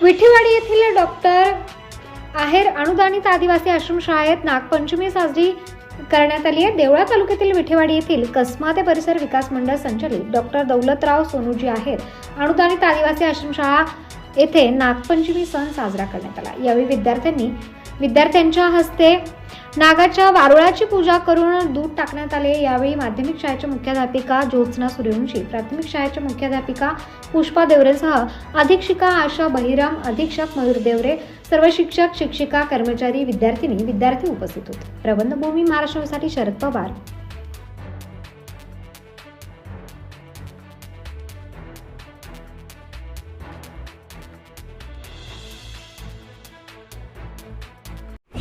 विठीवाडी येथील डॉक्टर आहेर अनुदानित आदिवासी आश्रमशाळेत नागपंचमी साजरी करण्यात आली आहे. देवळा तालुक्यातील विठेवाडी येथील कसमा ते परिसर विकास मंडळ संचालित डॉक्टर दौलतराव सोनूजी आहेर अनुदानित आदिवासी आश्रमशाळा येथे नागपंचमी सण साजरा करण्यात आला. यावेळी विद्यार्थ्यांनी विद्यार्थ्यांच्या हस्ते नागाच्या वारुळाची पूजा करून दूध टाकण्यात आले. यावेळी माध्यमिक शाळेच्या मुख्याध्यापिका ज्योत्स्ना सूर्यवंशी प्राथमिक शाळेच्या मुख्याध्यापिका पुष्पा देवरेसह अधीक्षिका आशा बहिराम अधीक्षक मयूर देवरे सर्व शिक्षक शिक्षिका कर्मचारी विद्यार्थिनी विद्यार्थी उपस्थित होते. प्रबंधभूमी महाराष्ट्रासाठी शरद पवार.